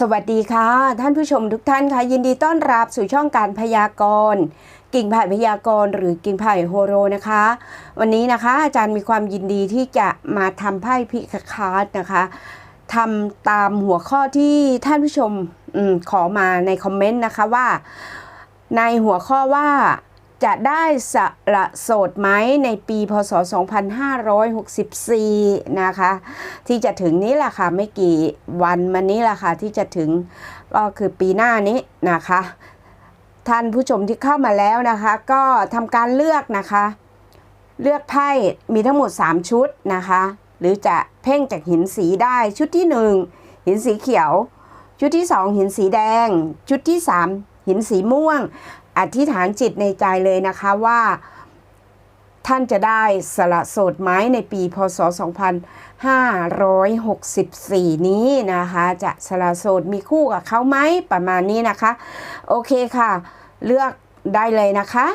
สวัสดีค่ะ ท่านผู้ชมทุกท่านค่ะ ยินดีต้อนรับสู่ช่องการพยากรณ์กิ่งไผ่พยากรณ์หรือกิ่งไผ่โฮโรนะคะ วันนี้นะคะอาจารย์มีความยินดีที่จะมาทำไพ่พิคคาร์ดนะคะทำตามหัวข้อที่ท่านผู้ชมอมขอมาในคอมเมนต์นะคะว่า ในหัวข้อว่า จะได้สละโสดไหมในปีพศ 2564 นะคะ ที่จะถึงนี้แหละค่ะ ไม่กี่วันมานี้แหละค่ะ ที่จะถึงก็คือปีหน้านี้นะคะ ท่านผู้ชมที่เข้ามาแล้วนะคะ ก็ทำการเลือกนะคะ เลือกไพ่มีทั้งหมด 3 ชุดนะคะ หรือจะเพ่งจากหินสีได้ชุดที่ 1 หินสีเขียว ชุดที่ 2 หินสีแดง ชุดที่ 3 หินสีม่วง อธิษฐานจิตในใจเลยนะคะว่าท่านจะได้สละโสดไหมในปีพศ 2564 นี้นะคะ จะสละโสดมีคู่กับเขาไหมประมาณนี้นะคะ โอเคค่ะ เลือกได้เลยนะคะ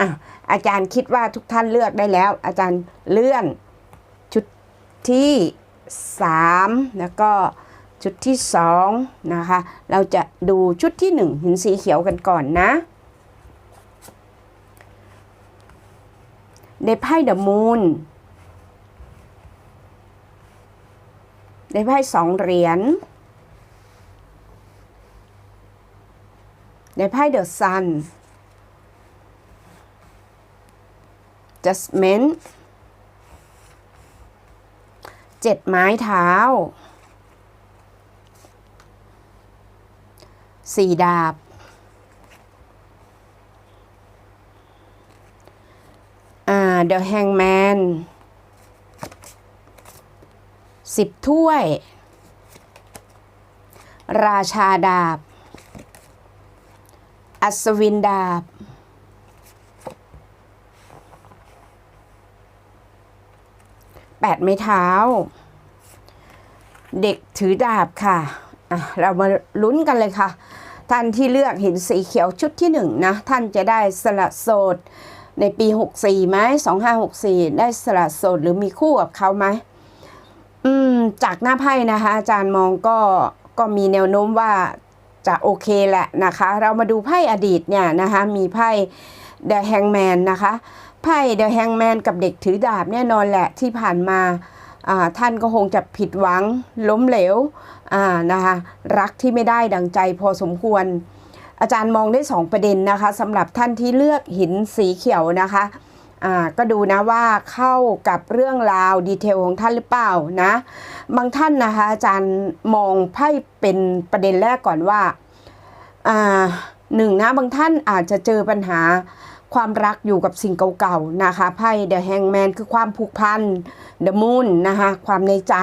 อะอาจารย์คิดว่าทุกท่านเลือกได้แล้ว อาจารย์เลื่อนชุดที่ 3 แล้วก็ ชุดที่2นะคะ เราจะดูชุดที่1หินสีเขียวกันก่อนนะได้ไพ่เดอะมูนได้ไพ่สองเหรียญได้ไพ่เดอะซัน Judgment เจ็ดไม้เท้า สี่ดาบ อ่า The Hangman สิบถ้วย ราชาดาบ อัศวินดาบ แปดไม้เท้า เด็กถือดาบค่ะ อะ เรามาลุ้นกันเลยค่ะ ท่านที่เลือกเห็นสีเขียวชุดที่หนึ่งนะท่านจะได้สละโสดในปี 64ไหม2564 ได้สละโสดหรือมีคู่กับเขาไหมอืมจากหน้าไพ่นะคะ อาจารย์มองก็ก็มีแนวโน้มว่าจะโอเคแหละนะคะ เรามาดูไพ่อดีตเนี่ยนะคะมีไพ่ The Hangman นะคะไพ่ The Hangman กับเด็กถือดาบแน่นอนแหละที่ผ่านมา ท่านก็คงจะผิดหวังล้มเหลวนะคะรักที่ไม่ได้ดังใจพอสมควร อาจารย์มองได้ 2 ประเด็นนะคะสำหรับท่านที่เลือกหินสีเขียวนะคะก็ดูนะว่าเข้ากับเรื่องราวดีเทลของท่านหรือเปล่านะบางท่านนะคะอาจารย์มองไพ่เป็นประเด็นแรกก่อนว่าหนึ่งนะบางท่านอาจจะเจอปัญหา ความรักอยู่กับสิ่งเก่าๆนะคะไพ่ The Hangman คือความผูกพัน The Moon นะคะความในใจ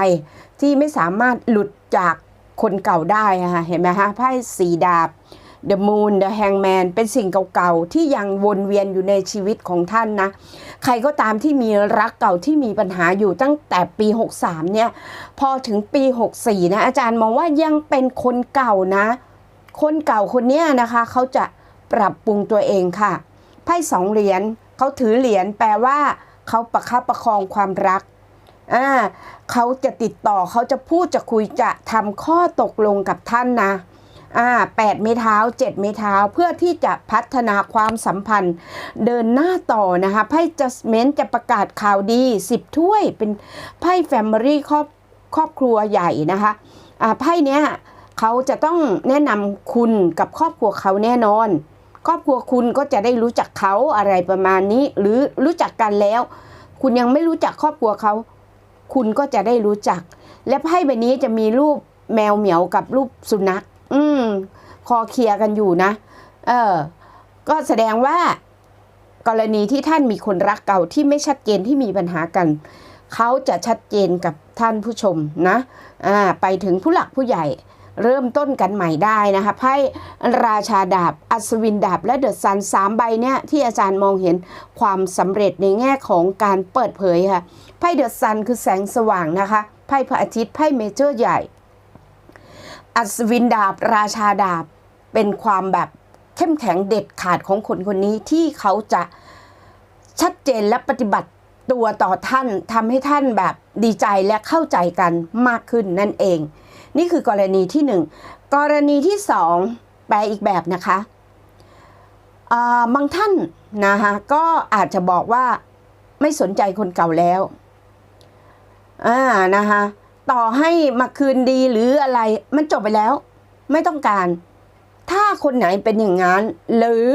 ที่ไม่สามารถหลุดจากคนเก่าได้ะค่ะเห็นไหมคะไพ่สีดาบ The Moon The Hangman เป็นสิ่งเก่าๆ ที่ยังวนเวียนอยู่ในชีวิตของท่านนะ ใครก็ตามที่มีรักเก่าที่มีปัญหาอยู่ตั้งแต่ปี 63 เนี่ย พอถึงปี 64 นะ อาจารย์มองว่ายังเป็นคนเก่านะ คนเก่าคนนี้นะคะ เขาจะปรับปรุงตัวเองค่ะ ไพ่สองเหรียญเขาถือเหรียญแปลว่าเขาประคับประคองความรักอ่าเขาจะติดต่อเขาจะพูดจะคุยจะทำข้อตกลงกับท่านนะอ่าแปดไม้เท้าเจ็ดไม้เท้าเพื่อที่จะพัฒนาความสัมพันธ์ เดินหน้าต่อนะคะไพ่จัสเมนจะประกาศข่าวดีสิบถ้วยเป็นไพ่แฟมิลี่ครอบครอบครัวใหญ่นะคะอ่าไพ่เนี้ยเขาจะต้องแนะนำคุณกับครอบครัวเขาแน่นอน ครอบครัวคุณก็จะได้รู้จักเขาอะไรประมาณนี้ หรือรู้จักกันแล้ว คุณยังไม่รู้จักครอบครัวเขา คุณก็จะได้รู้จัก และไพ่ใบนี้จะมีรูปแมวเหมียวกับรูปสุนัข อืม คอเคลียกันอยู่นะ เออ ก็แสดงว่า กรณีที่ท่านมีคนรักเก่าที่ไม่ชัดเจนที่มีปัญหากัน เขาจะชัดเจนกับท่านผู้ชมนะ อ่า ไปถึงผู้หลักผู้ใหญ่ เริ่มต้นกันใหม่ได้นะคะไพ่ราชาดาบ อัศวินดาบ และเดอะซันสามใบเนี่ยที่อาจารย์มองเห็นความสำเร็จในแง่ของการเปิดเผยค่ะไพ่เดอะซันคือแสงสว่างนะคะไพ่พระอาทิตย์ไพ่เมเจอร์ใหญ่ อัศวินดาบ ราชาดาบเป็นความแบบเข้มแข็งเด็ดขาดของคนคนนี้ที่เขาจะชัดเจนและปฏิบัติตัวต่อท่านทำให้ท่านแบบดีใจและเข้าใจกันมากขึ้นนั่นเอง นี่คือกรณีที่หนึ่งกรณีที่สองแปลอีกแบบนะคะบางท่านนะคะก็อาจจะบอกว่าไม่สนใจคนเก่าแล้วอ่านะคะต่อให้มาคืนดีหรืออะไรมันจบไปแล้ว ไม่ต้องการ ถ้าคนไหนเป็นอย่างนั้น หรือ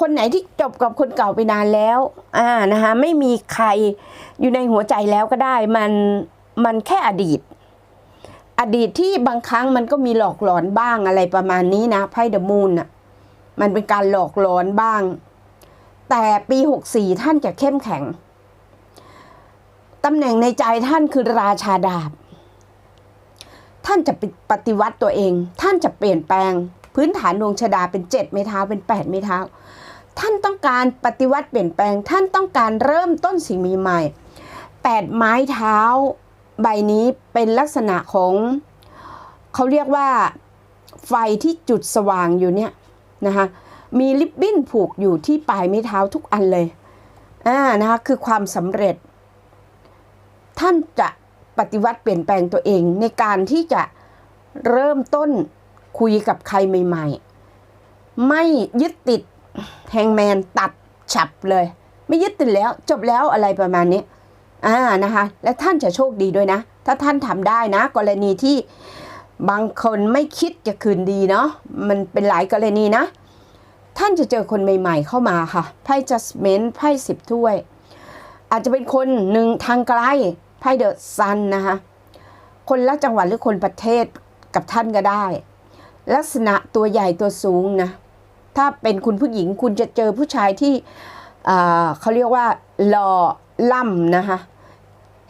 คนไหนที่จบกับคนเก่าไปนานแล้วอ่านะคะไม่มีใครอยู่ในหัวใจแล้วก็ได้ มันมันแค่อดีต อดีตที่บางครั้งมันก็มีหลอกหลอนบ้างอะไรประมาณนี้นะไพ่เดอะมูนน่ะมันเป็นการหลอกหลอนบ้าง แต่ปี64ท่านจะเข้มแข็งตำแหน่งในใจท่านคือราชาดาบ ท่านจะปฏิวัติตัวเอง ท่านจะเปลี่ยนแปลง พื้นฐานดวงชะดาเป็นเจ็ดไม้เท้าเป็นแปดไม้เท้าท่านต้องการปฏิวัติเปลี่ยนแปลง ท่านต้องการเริ่มต้นสิ่งใหม่ๆแปดไม้เท้า ใบนี้เป็นลักษณะของเขาเรียกว่าไฟที่จุดสว่างอยู่เนี่ยนะคะมีลิบบิ้นผูกอยู่ที่ปลายไม้เท้าทุกอันเลยอ่านะคะคือความสำเร็จ ท่านจะปฏิวัติเปลี่ยนแปลงตัวเอง ในการที่จะเริ่มต้นคุยกับใครใหม่ ๆ ไม่ยึดติดแฮงแมนตัดฉับเลย ไม่ยึดติดแล้วจบแล้วอะไรประมาณนี้ อ่านะคะ และท่านจะโชคดีด้วยนะ ถ้าท่านทำได้นะ กรณีที่บางคนไม่คิดจะคืนดีเนาะมันเป็นหลายกรณีนะ ท่านจะเจอคนใหม่ ๆ เข้ามาค่ะไพ่ judgment ไพ่สิบถ้วย อาจจะเป็นคนหนึ่งทางไกลไพ่เดอะซันนะคะ คนละจังหวัดหรือคนประเทศกับท่านก็ได้ ลักษณะตัวใหญ่ตัวสูงนะ ถ้าเป็นคุณผู้หญิงคุณจะเจอผู้ชายที่อ่าเขาเรียกว่าหล่อ ล่ำนะคะ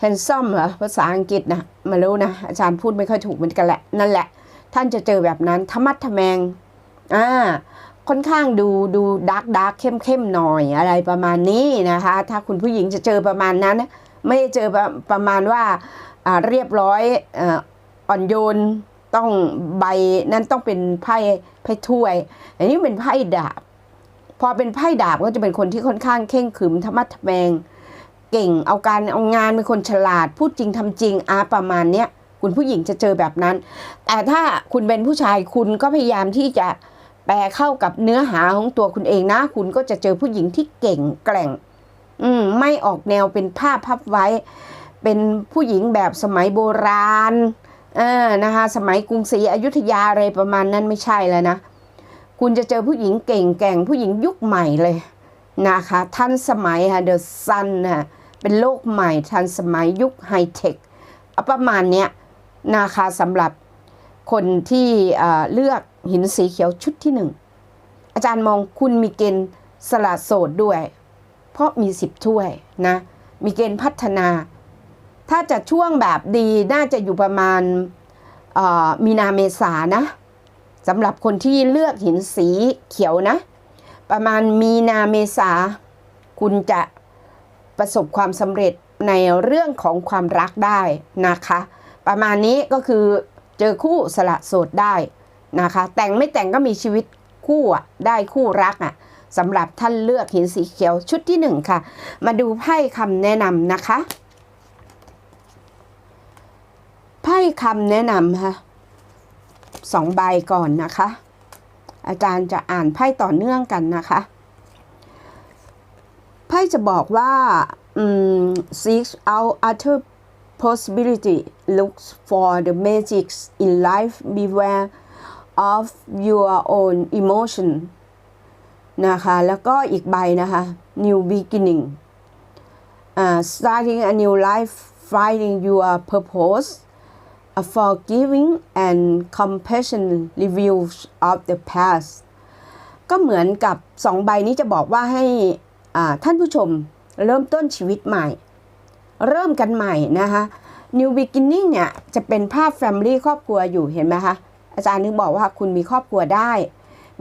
handsome เหรอภาษาอังกฤษนะไมารู้นะ อาจารย์พูดไม่ค่อยถูกเหมือนกันแหละ นั่นแหละ ท่านจะเจอแบบนั้นธรรมัดทแมงอ่าค่อนข้างดูดูดาร์กดาร์กเข้มเข้มหน่อยอะไรประมาณนี้นะคะ ถ้าคุณผู้หญิงจะเจอประมาณนั้น ไม่เจอประประมาณว่าเรียบร้อยอ่อ่อนโยนต้องใบนั้นต้องเป็นไพ่ไพ่ถ้วย อันนี้เป็นไพ่ดาบ พอเป็นไพ่ดาบก็จะเป็นคนที่ค่อนข้างเข่งขึมธรรมะทแมง เก่งเอาการเอางานเป็นคนฉลาด พูดจริงทำจริงอาประมาณเนี้ยคุณผู้หญิงจะเจอแบบนั้น แต่ถ้าคุณเป็นผู้ชายคุณก็พยายามที่จะแปลเข้ากับเนื้อหาของตัวคุณเองนะ คุณก็จะเจอผู้หญิงที่เก่งแกร่ง อืมไม่ออกแนวเป็นผ้าพับไว้ เป็นผู้หญิงแบบสมัยโบราณเออนะคะ สมัยกรุงศรีอยุธยาอะไรประมาณนั้นไม่ใช่แล้วนะ คุณจะเจอผู้หญิงเก่งแกร่งผู้หญิงยุคใหม่เลยนะคะ ทันสมัยค่ะเดอะซันนะ เป็นโลกใหม่ทันสมัยยุคไฮเทคเอาประมาณเนี้ยนะคะสำหรับคนที่เลือกหินสีเขียวชุดที่หนึ่งอาจารย์มองคุณมีเกณฑ์สละโสดด้วย เพราะมีสิบถ้วยนะ มีเกณฑ์พัฒนา ถ้าจะช่วงแบบดีน่าจะอยู่ประมาณมีนาเมษานะสำหรับคนที่เลือกหินสีเขียวนะ ประมาณมีนาเมษา คุณจะ ประสบความสำเร็จในเรื่องของความรักได้นะคะ ประมาณนี้ก็คือเจอคู่สละโสดได้นะคะ แต่งไม่แต่งก็มีชีวิตคู่ได้คู่รักอะสำหรับท่านเลือกหินสีเขียวชุดที่หนึ่งค่ะ มาดูไพ่คำแนะนำนะคะไพ่คำแนะนำค่ะสองใบก่อนนะคะ อาจารย์จะอ่านไพ่ต่อเนื่องกันนะคะ ไพ่จะบอกว่า seek out other possibility look for the magics in life beware of your own emotion นะคะ แล้วก็อีกใบนะคะ new beginning อ่า starting a new life finding your purpose a forgiving and compassion reviews of the past ก็เหมือนกับสองใบนี้จะบอกว่าให้ ท่านผู้ชมเริ่มต้นชีวิตใหม่ เริ่มกันใหม่นะคะ New Beginning เนี่ยจะเป็นภาพ Family ครอบครัวอยู่เห็นไหมคะ อาจารย์นึกบอกว่าคุณมีครอบครัวได้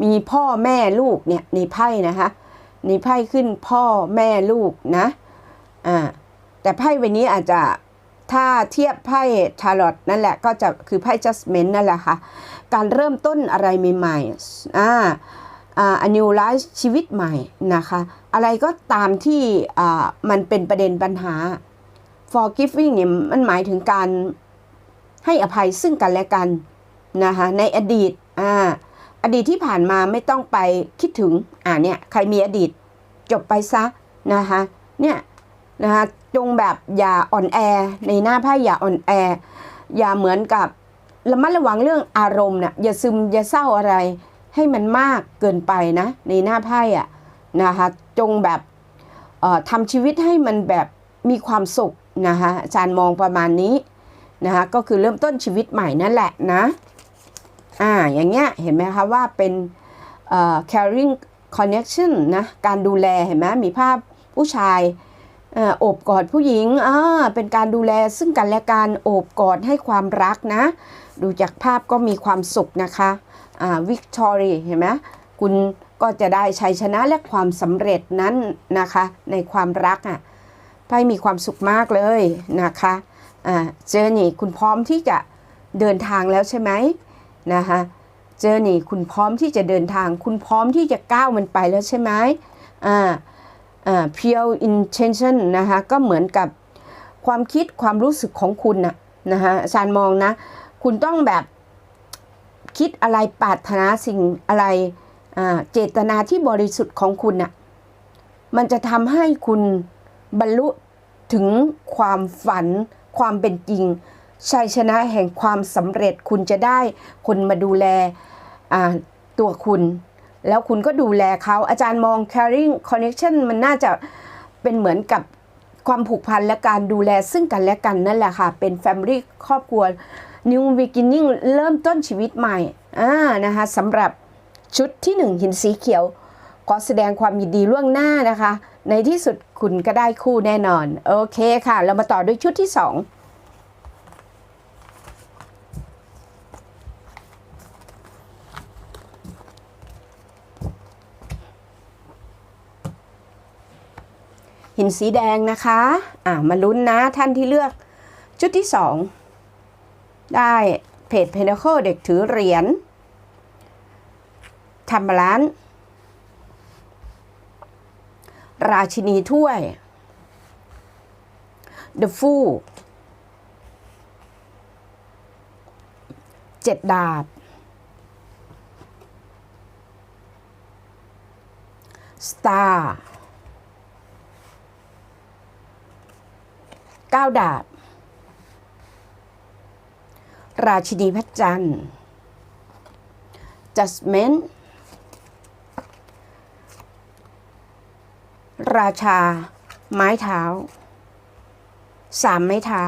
มีพ่อแม่ลูกเนี่ยในไพ่นะคะในไพ่ขึ้นพ่อแม่ลูกนะอ่าแต่ไพ่ใบนี้อาจจะถ้าเทียบไพ่ชาร์ลอตนั่นแหละก็จะคือไพ่ Judgment นั่นแหละค่ะ การเริ่มต้นอะไรใหม่ๆอ่า อ new life ชีวิตใหม่นะคะ อะไรก็ตามที่มันเป็นประเด็นปัญหา forgiving เนี่ยมันหมายถึงการให้อภัยซึ่งกันและกันนะคะในอดีตอ่าอดีตที่ผ่านมาไม่ต้องไปคิดถึงอ่าเนี่ยใครมีอดีตจบไปซะนะคะเนี่ยนะคะจงแบบอย่าอ่อนแอในหน้าไพ่อย่าอ่อนแอ อย่าเหมือนกับระมัดระวังเรื่องอารมณ์น่ะอย่าซึมอย่าเศร้าอะไร ให้มันมากเกินไปนะ ในหน้าไพ่อะนะคะจงแบบทำชีวิตให้มันแบบมีความสุขนะคะอาจารย์มองประมาณนี้นะคะก็คือเริ่มต้นชีวิตใหม่นั่นแหละนะอ่าอย่างเงี้ยเห็นไหมคะว่าเป็นเอ่อ caring connection นะการดูแลเห็นไหมมีภาพผู้ชายเอ่อโอบกอดผู้หญิงอ่าเป็นการดูแลซึ่งกันและกันโอบกอดให้ความรักนะ ดูจากภาพก็มีความสุขนะคะ วิกตอรีเห็นไหมคุณก็จะได้ชัยชนะและความสำเร็จนั้นนะคะ ในความรักอะไพ่มีความสุขมากเลยนะคะอ่าเจอนี่คุณพร้อมที่จะเดินทางแล้วใช่ไหมนะคะเจอนี่คุณพร้อมที่จะเดินทาง คุณพร้อมที่จะก้าวมันไปแล้วใช่ไหมอ่าอ่า pure intention นะคะก็เหมือนกับความคิดความรู้สึกของคุณน่ะนะคะอาจารย์มองนะ คุณต้องแบบ คิดอะไรปรารถนาสิ่งอะไรเจตนาที่บริสุทธิ์ของคุณน่ะมันจะทำให้คุณบรรลุถึงความฝัน ความเป็นจริงชัยชนะแห่งความสำเร็จคุณจะได้คนมาดูแลตัวคุณ แล้วคุณก็ดูแลเขาอาจารย์มอง caring connection มันน่าจะเป็นเหมือนกับความผูกพันและการดูแลซึ่งกันและกันนั่นแหละค่ะ เป็น family ครอบครัว new beginning เริ่มต้นชีวิตใหม่อ่านะคะสำหรับชุดที่ 1 หินสีเขียวขอแสดงความยินดีล่วงหน้านะคะ ในที่สุดคุณก็ได้คู่แน่นอน โอเคค่ะ เรามาต่อด้วยชุดที่ 2หินสีแดงนะคะ อ่ามาลุ้นนะท่านที่เลือก ชุดที่สอง ได้เพจเพนเคิลเด็กถือเหรียญทำบาลานราชินีถ้วย The Fool เจ็ดดาบ Star เก้าดาบ ราชินีพระจันทร์ Judgment ราชา ไม้เท้า สามไม้เท้า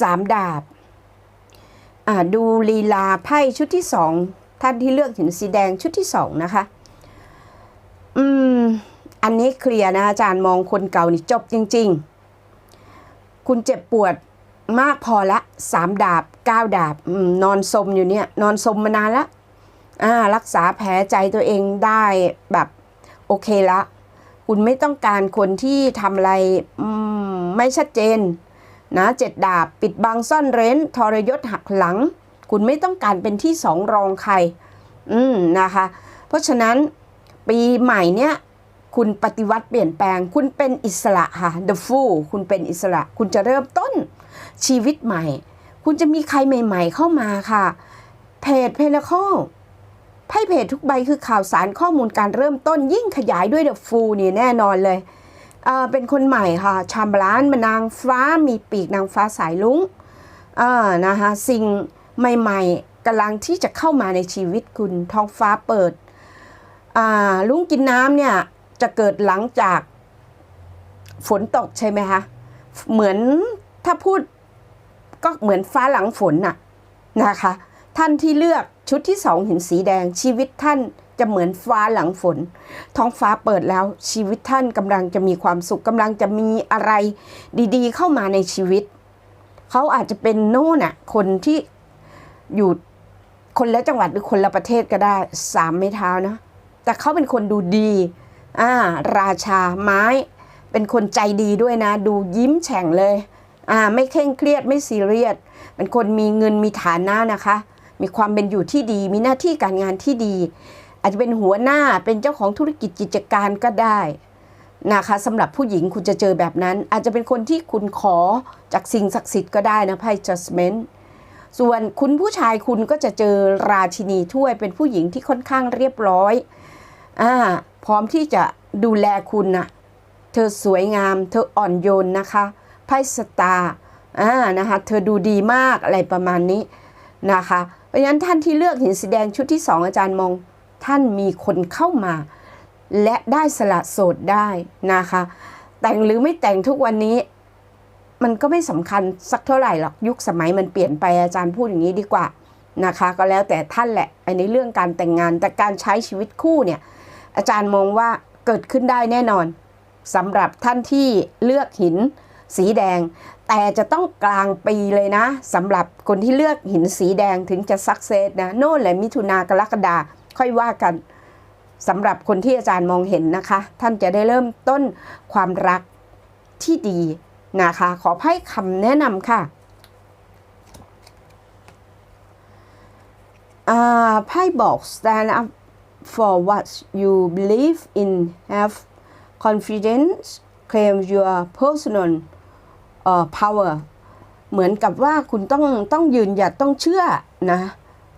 สามดาบ ดูลีลาไพ่ชุดที่สอง ท่านที่เลือกหินสีแดงชุดที่สองนะคะ อืม อันนี้เคลียร์นะอาจารย์มองคนเก่านี่จบจริง ๆ คุณเจ็บปวด มากพอละสามดาบเก้าดาบอนอนสมอยู่เนี่ยนอนสมมานานละอ่ารักษาแผลใจตัวเองได้แบบโอเคละคุณไม่ต้องการคนที่ทำอะไรมไม่ชัดเจนนะเจ็ดดาบปิดบังซ่อนเร้น ทรยศหักหลัง คุณไม่ต้องการเป็นที่สองรองใคร อืมนะคะ เพราะฉะนั้นปีใหม่เนี้ยคุณปฏิวัติเปลี่ยนแปลง คุณเป็นอิสระค่ะ the fool คุณเป็นอิสระ คุณจะเริ่มต้น ชีวิตใหม่ คุณจะมีใครใหม่ ๆ เข้ามาค่ะ เพจเพล c อไพ่เพจทุกใบคือข่าวสารข้อมูลการเริ่มต้นยิ่งขยายด้วย the fool นี่แน่นอนเลยเออเป็นคนใหม่ค่ะชามบลานมานางฟ้ามีปีกนางฟ้าสายลุงเอ่านะคะสิ่งใหม่ๆกำลังที่จะเข้ามาในชีวิตคุณท้องฟ้าเปิดอ่าลุงกินน้ำเนี่ยจะเกิดหลังจากฝนตกใช่ไหมคะ เหมือนถ้าพูด ก็เหมือนฟ้าหลังฝนน่ะนะคะ ท่านที่เลือกชุดที่สองเห็นสีแดงชีวิตท่านจะเหมือนฟ้าหลังฝน ท้องฟ้าเปิดแล้วชีวิตท่านกำลังจะมีความสุขกำลังจะมีอะไรดีๆ เข้ามาในชีวิต เขาอาจจะเป็นโน่นน่ะคนที่อยู่คนละจังหวัดหรือคนละประเทศก็ได้สามไม้เท้านะ แต่เขาเป็นคนดูดีอ่าราชาไม้ เป็นคนใจดีด้วยนะ ดูยิ้มแฉ่งเลย อ่าไม่เคร่งเครียดไม่ซีเรียสเป็นคนมีเงินมีฐานะนะคะ มีความเป็นอยู่ที่ดี มีหน้าที่การงานที่ดี อาจจะเป็นหัวหน้าเป็นเจ้าของธุรกิจกิจการก็ได้นะคะสำหรับผู้หญิงคุณจะเจอแบบนั้น อาจจะเป็นคนที่คุณขอจากสิ่งศักดิ์สิทธิ์ก็ได้นะไพ่ judgment ส่วนคุณผู้ชายคุณก็จะเจอราชินีถ้วยเป็นผู้หญิงที่ค่อนข้างเรียบร้อยอ่าพร้อมที่จะดูแลคุณนะเธอสวยงาม เธออ่อนโยนนะคะ ไพ่สตาร์อ่านะคะเธอดูดีมากอะไรประมาณนี้นะคะ เพราะฉะนั้นท่านที่เลือกหินสีแดงชุดที่สองอาจารย์มอง ท่านมีคนเข้ามา และได้สละโสดได้นะคะ แต่งหรือไม่แต่งทุกวันนี้ มันก็ไม่สำคัญสักเท่าไหร่หรอกยุคสมัยมันเปลี่ยนไปอาจารย์พูดอย่างนี้ดีกว่านะคะ ก็แล้วแต่ท่านแหละอันนี้เรื่องการแต่งงานแต่การใช้ชีวิตคู่เนี่ยอาจารย์มองว่าเกิดขึ้นได้แน่นอนสำหรับท่านที่เลือกหิน สีแดง แต่จะต้องกลางปีเลยนะสำหรับคนที่เลือกหินสีแดงถึงจะสักเซสนะ โน่นแหละมิถุนากรกฎาค่อยว่ากันสำหรับคนที่อาจารย์มองเห็นนะคะ ท่านจะได้เริ่มต้นความรักที่ดีนะคะ ขอไพ่คำแนะนำค่ะไพ่บอก stand up for what you believe in have confidence claim your personal uh, power เหมือนกับว่าคุณต้องต้องยืนหยัดต้องเชื่อนะ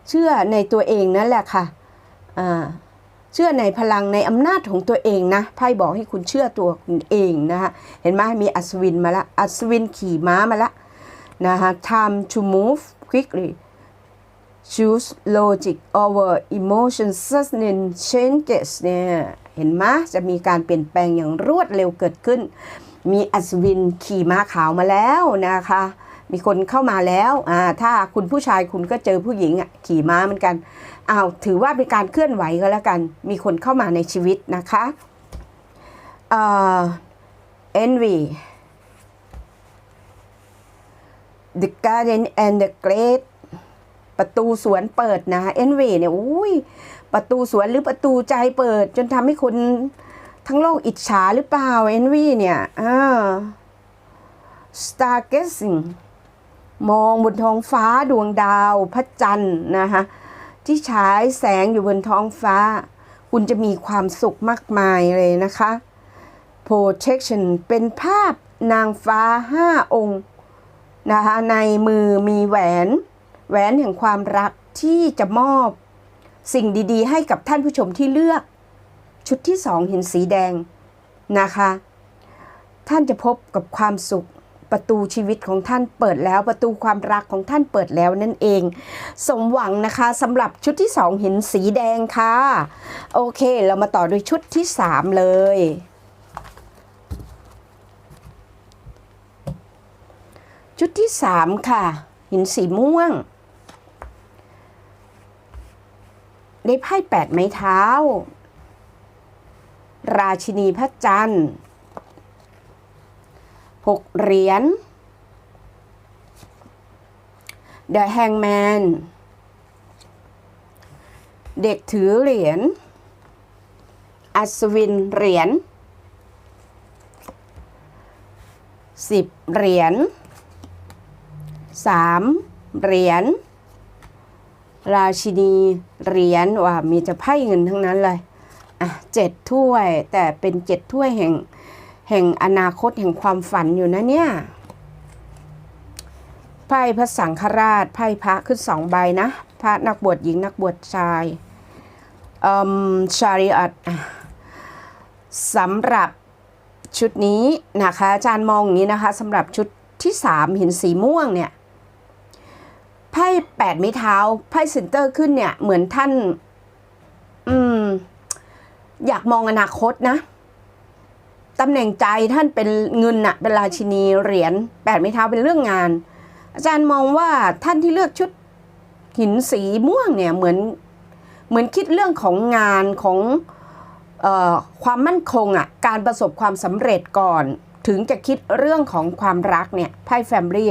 เชื่อในตัวเองนั่นแหละค่ะอ่าเชื่อในพลังในอำนาจของตัวเองนะไพ่บอกให้คุณเชื่อตัวคุณเองนะคะเห็นไหมมีอัศวินมาละอัศวินขี่ม้ามาละนะคะ time to move quickly choose logic over emotion sudden changes เนี่ยเห็นไหมจะมีการเปลี่ยนแปลงอย่างรวดเร็วเกิดขึ้น มีอัศวินขี่ม้าขาวมาแล้วนะคะ มีคนเข้ามาแล้วอ่าถ้าคุณผู้ชายคุณก็เจอผู้หญิงอะขี่ม้าเหมือนกันอ้าวถือว่าเป็นการเคลื่อนไหวก็แล้วกัน มีคนเข้ามาในชีวิตนะคะเอ่อ envy the garden and the great ประตูสวนเปิดนะ envy เนี่ยอุ้ยประตูสวนหรือประตูใจเปิด จนทำให้คน ทั้งโลกอิจฉาหรือเปล่า envy เนี่ยอ่า stargazing มองบนท้องฟ้าดวงดาวพระจันทร์นะคะที่ฉายแสงอยู่บนท้องฟ้า คุณจะมีความสุขมากมายเลยนะคะ protection เป็นภาพนางฟ้าห้าองค์นะคะในมือมีแหวน แหวนแห่งความรักที่จะมอบ สิ่งดีๆ ให้กับท่านผู้ชมที่เลือก ชุดที่สองเห็นสีแดงนะคะ ท่านจะพบกับความสุขประตูชีวิตของท่านเปิดแล้วประตูความรักของท่านเปิดแล้วนั่นเอง สมหวังนะคะสำหรับชุดที่สองเห็นสีแดงค่ะ โอเค เรามาต่อด้วยชุดที่สามเลย ชุดที่สามค่ะ หินสีม่วง ได้ไพ่แปดไม้เท้า ราชินีพระจันทร์หกเหรียญ The Hangman เด็กถือเหรียญ อัศวินเหรียญสิบเหรียญสามเหรียญราชินีเหรียญว่ามีจะไพ่เงินทั้งนั้นเลย เจ็ดถ้วย แต่เป็นเจ็ดถ้วยแห่งแห่งอนาคตแห่งความฝันอยู่นะเนี่ยไพ่พระสังฆราชไพ่พระขึ้นสองใบนะ พระนักบวชหญิงนักบวชชายอืมชาริอัตสำหรับชุดนี้นะคะอาจารย์มองอย่างนี้นะคะสำหรับชุดที่สามห็นสีม่วงเนี่ยไพ่แปดไม้เท้าไพ่เซนเตอร์ขึ้นเนี่ยเหมือนท่าน อยากมองอนาคตนะตำแหน่งใจท่านเป็นเงินน่ะเป็นราชินีเหรียญแปดไม้เท้าเป็นเรื่องงาน อาจารย์มองว่าท่านที่เลือกชุดหินสีม่วงเนี่ยเหมือนเหมือนคิดเรื่องของงานของออความมั่นคงอะ่ะการประสบความสำเร็จก่อน ถึงจะคิดเรื่องของความรักเนี่ยไพ่แฟมลี่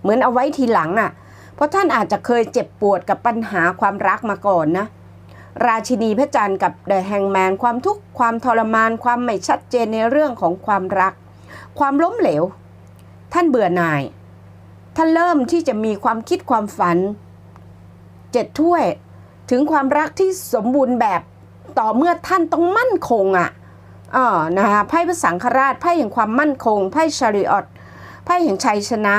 เหมือนเอาไว้ทีหลังอะ่ะเพราะท่านอาจจะเคยเจ็บปวดกับปัญหาความรักมาก่อนนะ ราชินีพระจันทร์กับเดอะแฮงแมนความทุกข์ความทรมานความไม่ชัดเจนในเรื่องของความรัก ความล้มเหลว ท่านเบื่อหน่าย ท่านเริ่มที่จะมีความคิดความฝันเจ็ดถ้วยถึงความรักที่สมบูรณ์แบบต่อเมื่อท่านต้องมั่นคงอะ่ะอ๋อนะคะไพ่พระสังฆราชไพ่แห่งความมั่นคงไพ่ชาริออตไพ่แห่งชัยชนะ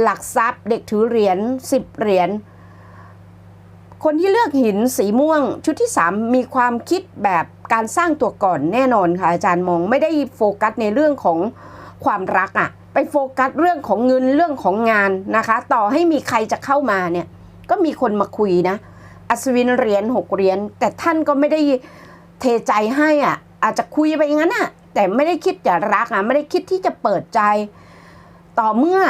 หลักทรัพย์เด็กถือเหรียญสิบเหรียญ คนที่เลือกหินสีม่วงชุดที่ 3 มีความคิดแบบการสร้างตัวก่อนแน่นอนค่ะ อาจารย์มองไม่ได้โฟกัสในเรื่องของความรักอะไปโฟกัสเรื่องของเงินเรื่องของงานนะคะ ต่อให้มีใครจะเข้ามาเนี่ยก็มีคนมาคุยนะ อัศวินเหรียญหกเหรียญแต่ท่านก็ไม่ได้เทใจให้อะ อาจจะคุยไปอย่างนั้นอะ แต่ไม่ได้คิดจะรักอะไม่ได้คิดที่จะเปิดใจ ต่อเมื่อ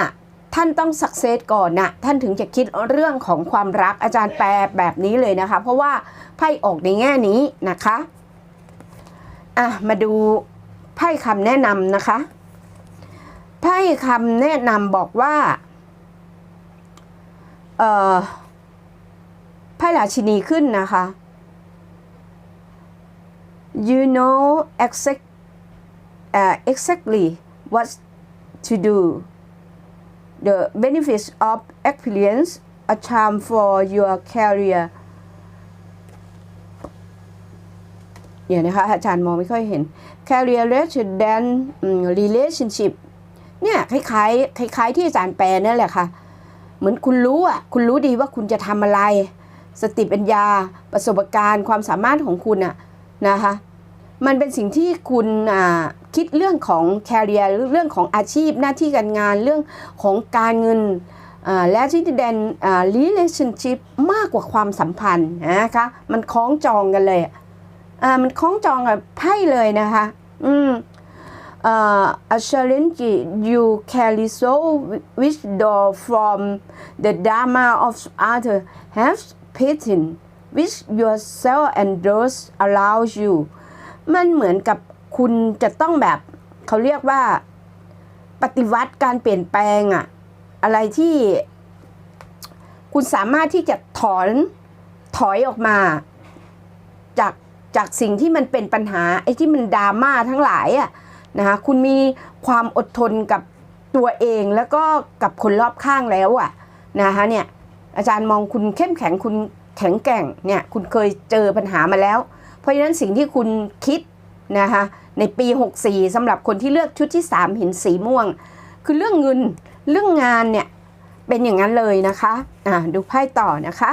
ท่านต้องสักเซสก่อนนะท่านถึงจะคิดเรื่องของความรักอาจารย์แปลแบบนี้เลยนะคะ เพราะว่าไพ่ออกในแง่นี้นะคะอะมาดูไพ่คำแนะนำนะคะไพ่คำแนะนำบอกว่าเอ่อไพ่ราชินีขึ้นนะคะ you know exact uh, exactly what to do the benefits of experience a charm for your career เดี๋ยนะคะอาจารย์มองไม่ค่อยเห็น career rather than relationship เนี่ยคล้ายๆคล้ายๆที่อาจารย์แปลนั่นแหละค่ะ เหมือนคุณรู้อะ คุณรู้ดีว่าคุณจะทำอะไร สติปัญญา ประสบการณ์ ความสามารถของคุณอะนะคะ มันเป็นสิ่งที่คุณอ่า คิดเรื่องของ career เรื่องของอาชีพหน้าที่การงานเรื่องของการเงินและที่แดนอ่า relationship มากกว่าความสัมพันธ์นะคะมันคล้องจองกันเลยอ่ามันคล้องจองกับไพ่เลยนะคะอืม uh, a challenge you can resolve withdraw from the dharma of other have patience with yourself and those around you มันเหมือนกับ คุณจะต้องแบบเขาเรียกว่าปฏิวัติการเปลี่ยนแปลงอะอะไรที่คุณสามารถที่จะถอนถอยออกมา จากจากสิ่งที่มันเป็นปัญหาไอ้ที่มันดราม่าทั้งหลายอะนะคะคุณมีความอดทนกับตัวเองแล้วก็กับคนรอบข้างแล้วอะนะคะเนี่ยอาจารย์มองคุณเข้มแข็งคุณแข็งแกร่งเนี่ยคุณเคยเจอปัญหามาแล้ว เพราะฉะนั้นสิ่งที่คุณคิดนะคะ ในปี 64สำหรับคนที่เลือกชุดที่ 3 หินสีม่วง คือเรื่องเงินเรื่องงานเนี่ย เป็นอย่างนั้นเลยนะคะอ่าดูไพ่ต่อนะคะ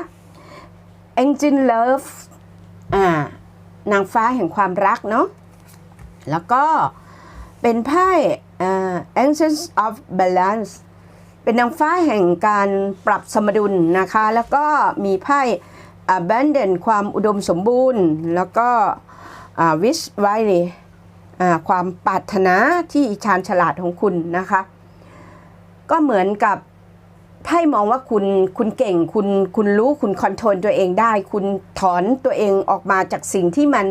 Angel Love อ่านางฟ้าแห่งความรักเนาะแล้วก็เป็นไพ่ Angels of Balance เป็นนางฟ้าแห่งการปรับสมดุลนะคะ แล้วก็มีไพ่ Abundant ความอุดมสมบูรณ์ แล้วก็ Wish w i l y ความปรารถนาที่ชาญฉลาดของคุณนะคะ ก็เหมือนกับไพ่มองว่าคุณคุณเก่งคุณคุณรู้คุณคอนโทรลตัวเองได้ คุณถอนตัวเองออกมาจากสิ่งที่มัน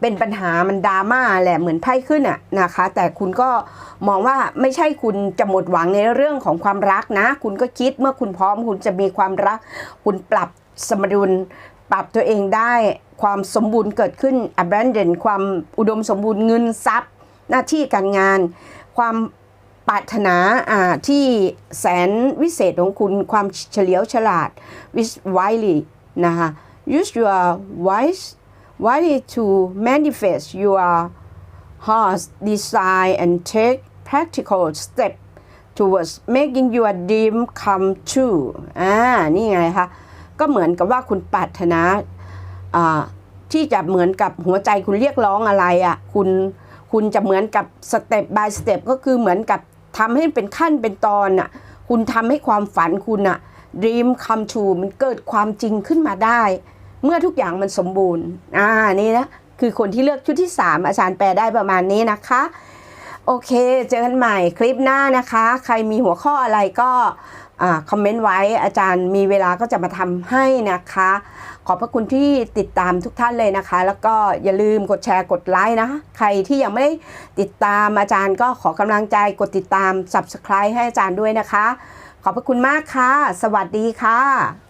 เป็นปัญหามันดราม่าแหละเหมือนไพ่ขึ้นอะนะคะ แต่คุณก็มองว่าไม่ใช่คุณจะหมดหวังในเรื่องของความรักนะ คุณก็คิดเมื่อคุณพร้อมคุณจะมีความรัก คุณปรับสมดุล ปรับตัวเองได้ความสมบูรณ์เกิดขึ้น abundant ความอุดมสมบูรณ์เงินทรัพย์ หน้าที่การงาน ความปรารถนาที่แสนวิเศษของคุณความเฉลียวฉลาด with wisely นะคะ use your wise wisely to manifest your heart's desire and take practical step towards making your dream come true อ่า นี่ไงคะ ก็เหมือนกับว่าคุณปรารถนาที่จะเหมือนกับหัวใจคุณเรียกร้องอะไรอะ่ะคุณคุณจะเหมือนกับสเต็ป by สเต็ปก็คือเหมือนกับทำให้เป็นขั้นเป็นตอนอะคุณทำให้ความฝันคุณอะ dream come true มันเกิดความจริงขึ้นมาได้ เมื่อทุกอย่างมันสมบูรณ์อ่านี่นะคือคนที่เลือกชุดที่ 3 อาจารย์แปลได้ประมาณนี้นะคะ โอเค เจอกันใหม่คลิปหน้านะคะ ใครมีหัวข้ออะไรก็ คอมเมนต์ไว้อาจารย์มีเวลาก็จะมาทำให้นะคะ ขอบพระคุณที่ติดตามทุกท่านเลยนะคะ แล้วก็อย่าลืมกดแชร์กดไลค์นะใครที่ยังไม่ได้ติดตามอาจารย์ก็ขอกำลังใจกดติดตาม subscribe ให้อาจารย์ด้วยนะคะ ขอบพระคุณมากค่ะ สวัสดีค่ะ